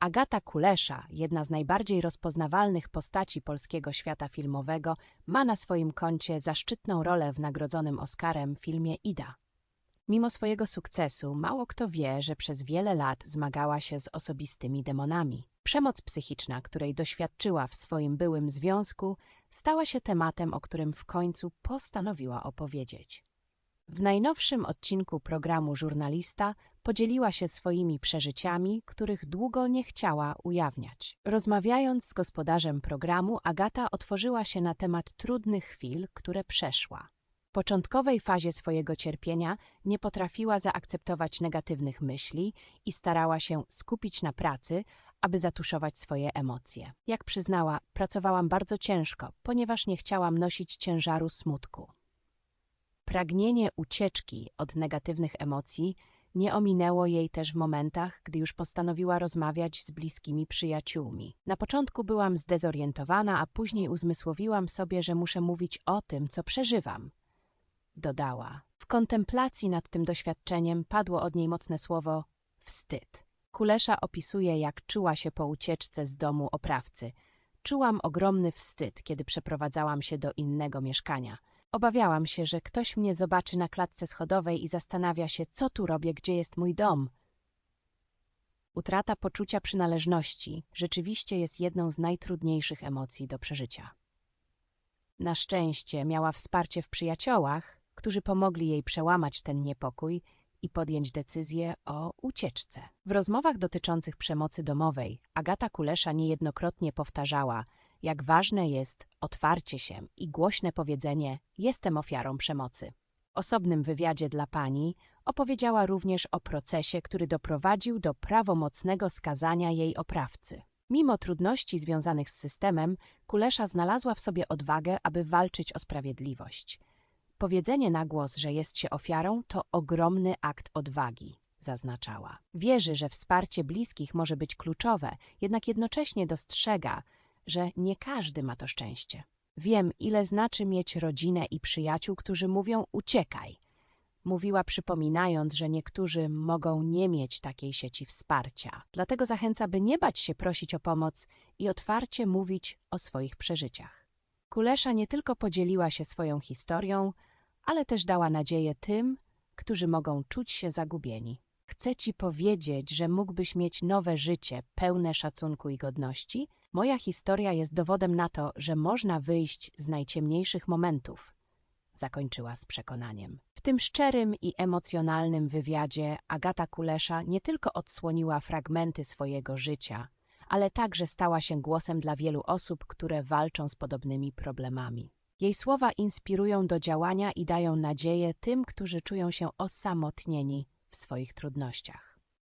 Agata Kulesza, jedna z najbardziej rozpoznawalnych postaci polskiego świata filmowego, ma na swoim koncie zaszczytną rolę w nagrodzonym Oscarem filmie Ida. Mimo swojego sukcesu, mało kto wie, że przez wiele lat zmagała się z osobistymi demonami. Przemoc psychiczna, której doświadczyła w swoim byłym związku, stała się tematem, o którym w końcu postanowiła opowiedzieć. W najnowszym odcinku programu Żurnalista podzieliła się swoimi przeżyciami, których długo nie chciała ujawniać. Rozmawiając z gospodarzem programu, Agata otworzyła się na temat trudnych chwil, które przeszła. W początkowej fazie swojego cierpienia nie potrafiła zaakceptować negatywnych myśli i starała się skupić na pracy, aby zatuszować swoje emocje. Jak przyznała, pracowałam bardzo ciężko, ponieważ nie chciałam nosić ciężaru smutku. Pragnienie ucieczki od negatywnych emocji nie ominęło jej też w momentach, gdy już postanowiła rozmawiać z bliskimi przyjaciółmi. Na początku byłam zdezorientowana, a później uzmysłowiłam sobie, że muszę mówić o tym, co przeżywam. Dodała. W kontemplacji nad tym doświadczeniem padło od niej mocne słowo wstyd. Kulesza opisuje, jak czuła się po ucieczce z domu oprawcy. Czułam ogromny wstyd, kiedy przeprowadzałam się do innego mieszkania. Obawiałam się, że ktoś mnie zobaczy na klatce schodowej i zastanawia się, co tu robię, gdzie jest mój dom. Utrata poczucia przynależności rzeczywiście jest jedną z najtrudniejszych emocji do przeżycia. Na szczęście miała wsparcie w przyjaciołach, którzy pomogli jej przełamać ten niepokój i podjąć decyzję o ucieczce. W rozmowach dotyczących przemocy domowej Agata Kulesza niejednokrotnie powtarzała, jak ważne jest otwarcie się i głośne powiedzenie jestem ofiarą przemocy. W osobnym wywiadzie dla pani opowiedziała również o procesie, który doprowadził do prawomocnego skazania jej oprawcy. Mimo trudności związanych z systemem, Kulesza znalazła w sobie odwagę, aby walczyć o sprawiedliwość. Powiedzenie na głos, że jest się ofiarą, to ogromny akt odwagi, zaznaczała. Wierzy, że wsparcie bliskich może być kluczowe, jednak jednocześnie dostrzega, że nie każdy ma to szczęście. Wiem, ile znaczy mieć rodzinę i przyjaciół, którzy mówią uciekaj. Mówiła przypominając, że niektórzy mogą nie mieć takiej sieci wsparcia. Dlatego zachęca, by nie bać się prosić o pomoc i otwarcie mówić o swoich przeżyciach. Kulesza nie tylko podzieliła się swoją historią, ale też dała nadzieję tym, którzy mogą czuć się zagubieni. Chcę ci powiedzieć, że mógłbyś mieć nowe życie, pełne szacunku i godności. Moja historia jest dowodem na to, że można wyjść z najciemniejszych momentów. Zakończyła z przekonaniem. W tym szczerym i emocjonalnym wywiadzie Agata Kulesza nie tylko odsłoniła fragmenty swojego życia, ale także stała się głosem dla wielu osób, które walczą z podobnymi problemami. Jej słowa inspirują do działania i dają nadzieję tym, którzy czują się osamotnieni w swoich trudnościach.